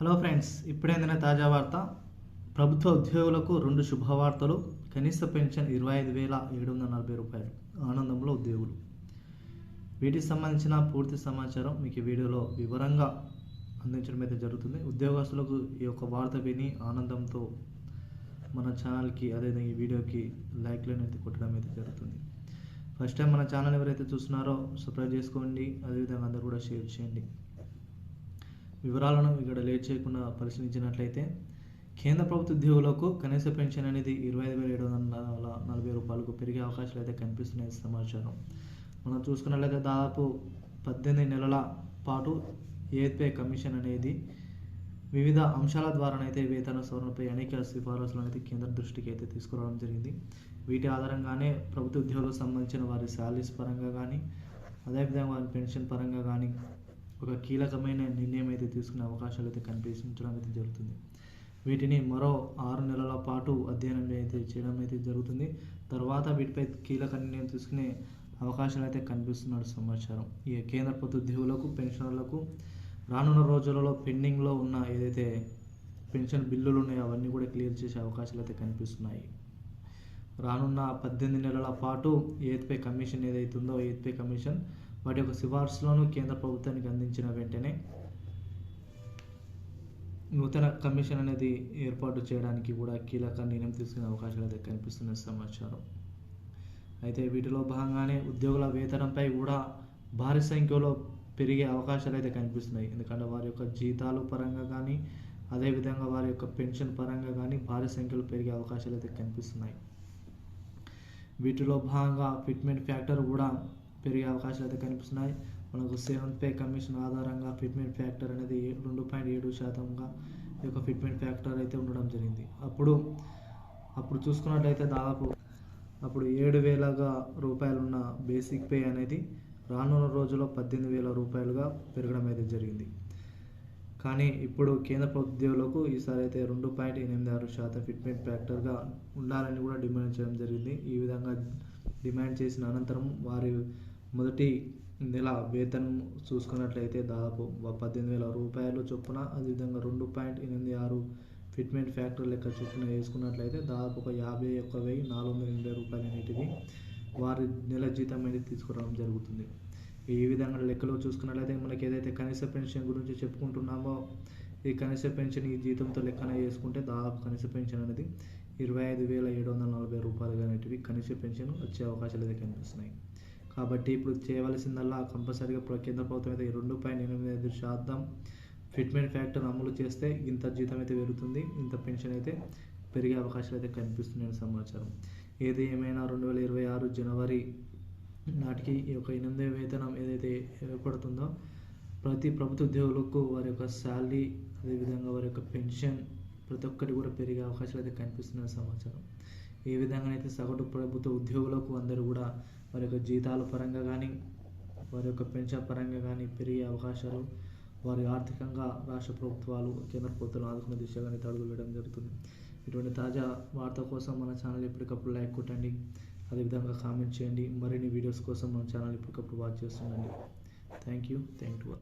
Hello friends ఇప్పుడేందిన తాజా వార్త. ప్రభుత్వ ఉద్యోగులకు రెండు శుభవార్తలు కనీస పెన్షన్ ఇరవై ఐదు వేల ఏడు వందల నలభై రూపాయలు ఆనందంలో ఉద్యోగులు. వీటికి సంబంధించిన పూర్తి సమాచారం మీకు ఈ వీడియోలో వివరంగా అందించడం అయితే జరుగుతుంది. ఉద్యోగస్తులకు ఈ యొక్క వార్త విని ఆనందంతో మన ఛానల్కి అదేవిధంగా ఈ వీడియోకి లైక్లను అయితే కొట్టడం అయితే జరుగుతుంది. ఫస్ట్ టైం మన ఛానల్ ఎవరైతే చూస్తున్నారో సబ్స్క్రైబ్ చేసుకోండి అదేవిధంగా అందరూ కూడా షేర్ చేయండి. వివరాలను ఇక్కడ లేట్ చేయకుండా పరిశీలించినట్లయితే కేంద్ర ప్రభుత్వ ఉద్యోగులకు కనీస పెన్షన్ అనేది ఇరవై ఐదు వేల ఏడు వందల నలభై రూపాయలకు పెరిగే అవకాశాలు అయితే కనిపిస్తున్నాయి సమాచారం. మనం చూసుకున్నట్లయితే దాదాపు పద్దెనిమిది నెలల పాటు ఏపీ కమిషన్ అనేది వివిధ అంశాల ద్వారానైతే వేతన సవరణపై అనేక సిఫారసులు అనేది కేంద్ర దృష్టికి అయితే తీసుకురావడం జరిగింది. వీటి ఆధారంగానే ప్రభుత్వ ఉద్యోగులకు సంబంధించిన వారి శాలరీస్ పరంగా కానీ అదేవిధంగా వారి పెన్షన్ పరంగా కానీ ఒక కీలకమైన నిర్ణయం అయితే తీసుకునే అవకాశాలు అయితే కనిపించడం అయితే జరుగుతుంది. వీటిని మరో ఆరు నెలల పాటు అధ్యయనం అయితే చేయడం అయితే జరుగుతుంది. తర్వాత వీటిపై కీలక నిర్ణయం తీసుకునే అవకాశాలు అయితే కనిపిస్తున్నాడు సమాచారం. ఈ కేంద్ర ప్రభుత్వ ఉద్యోగులకు పెన్షనర్లకు రానున్న రోజులలో పెండింగ్లో ఉన్న ఏదైతే పెన్షన్ బిల్లులు ఉన్నాయో అవన్నీ కూడా క్లియర్ చేసే అవకాశాలు అయితే కనిపిస్తున్నాయి. రానున్న పద్దెనిమిది నెలల పాటు ఏత్పే కమిషన్ ఏదైతే ఉందో ఏత్పే కమిషన్ వాటి యొక్క సిఫార్సులను కేంద్ర ప్రభుత్వానికి అందించిన వెంటనే నూతన కమిషన్ అనేది ఏర్పాటు చేయడానికి కూడా కీలక నిర్ణయం తీసుకునే అవకాశాలు అయితే కనిపిస్తున్న సమాచారం. అయితే వీటిలో భాగంగానే ఉద్యోగుల వేతనంపై కూడా భారీ సంఖ్యలో పెరిగే అవకాశాలు అయితే కనిపిస్తున్నాయి. ఎందుకంటే వారి యొక్క జీతాలు పరంగా కానీ అదేవిధంగా వారి యొక్క పెన్షన్ పరంగా కానీ భారీ సంఖ్యలో పెరిగే అవకాశాలు అయితే కనిపిస్తున్నాయి. వీటిలో భాగంగా ఫిట్మెంట్ ఫ్యాక్టర్ కూడా పెరిగే అవకాశాలు అయితే కనిపిస్తున్నాయి. మనకు సెవెన్ పే కమిషన్ ఆధారంగా ఫిట్మెంట్ ఫ్యాక్టర్ అనేది రెండు పాయింట్ ఏడు శాతంగా ఈ యొక్క ఫిట్మెంట్ ఫ్యాక్టర్ అయితే ఉండడం జరిగింది. అప్పుడు అప్పుడు చూసుకున్నట్లయితే దాదాపు అప్పుడు ఏడు వేలగా రూపాయలున్న బేసిక్ పే అనేది రానున్న రోజుల్లో పద్దెనిమిది వేల రూపాయలుగా పెరగడం అయితే జరిగింది. కానీ ఇప్పుడు కేంద్ర ప్రభుత్వ ఉద్యోగులకు ఈసారి అయితే రెండు పాయింట్ ఎనిమిది ఆరు శాతం ఫిట్మెంట్ ఫ్యాక్టర్గా ఉండాలని కూడా డిమాండ్ చేయడం జరిగింది. ఈ విధంగా డిమాండ్ చేసిన అనంతరం వారి మొదటి నెల వేతనం చూసుకున్నట్లయితే దాదాపు పద్దెనిమిది వేల రూపాయలు చొప్పున అదేవిధంగా రెండు పాయింట్ ఎనిమిది ఆరు ఫిట్మెంట్ ఫ్యాక్టర్ లెక్క చొప్పున వేసుకున్నట్లయితే దాదాపు ఒక యాభై ఒక్క వెయ్యి నాలుగు వందల ఎనభై రూపాయలు అనేటివి వారి నెల జీతం అనేది తీసుకురావడం జరుగుతుంది. ఈ విధంగా లెక్కలో చూసుకున్నట్లయితే మనకి ఏదైతే కనీస పెన్షన్ గురించి చెప్పుకుంటున్నామో ఈ కనీస పెన్షన్ ఈ జీతంతో లెక్కన చేసుకుంటే దాదాపు కనీస పెన్షన్ అనేది ఇరవై ఐదు వేల ఏడు వందల నలభై రూపాయలు అనేటివి కనీస పెన్షన్ వచ్చే అవకాశాలు అయితే కనిపిస్తున్నాయి. కాబట్టి ఇప్పుడు చేయవలసిందల్లా కంపల్సరీగా ఇప్పుడు కేంద్ర ప్రభుత్వం అయితే రెండు పాయింట్ ఎనిమిది ఐదు శాతం ఫిట్మెంట్ ఫ్యాక్టర్ అమలు చేస్తే ఇంత జీతం అయితే పెరుగుతుంది ఇంత పెన్షన్ అయితే పెరిగే అవకాశాలు అయితే కనిపిస్తున్నాయని సమాచారం. ఏది ఏమైనా రెండు వేల ఇరవై ఆరు జనవరి నాటికి ఈ యొక్క ఎనిమిది వేతనం ఏదైతే ఏర్పడుతుందో ప్రతి ప్రభుత్వ ఉద్యోగులకు వారి యొక్క శాలరీ అదేవిధంగా వారి యొక్క పెన్షన్ ప్రతి ఒక్కటి కూడా పెరిగే అవకాశాలు అయితే కనిపిస్తున్నాయని సమాచారం. ఏ విధంగా అయితే సగటు ప్రభుత్వ ఉద్యోగులకు అందరూ కూడా వారి యొక్క జీతాల పరంగా కానీ వారి యొక్క పెన్షన్ పరంగా కానీ పెరిగే అవకాశాలు వారి ఆర్థికంగా రాష్ట్ర ప్రభుత్వాలు కేంద్ర ప్రభుత్వాలు ఆదుకునే దిశగా అడుగులు వేయడం జరుగుతుంది. ఇటువంటి తాజా వార్త కోసం మన ఛానల్ ఎప్పటికప్పుడు లైక్ కొట్టండి. అదేవిధంగా కామెంట్ చేయండి. మరిన్ని వీడియోస్ కోసం మన ఛానల్ ఎప్పటికప్పుడు watch చేస్తుండండి. Thank you. Thank you.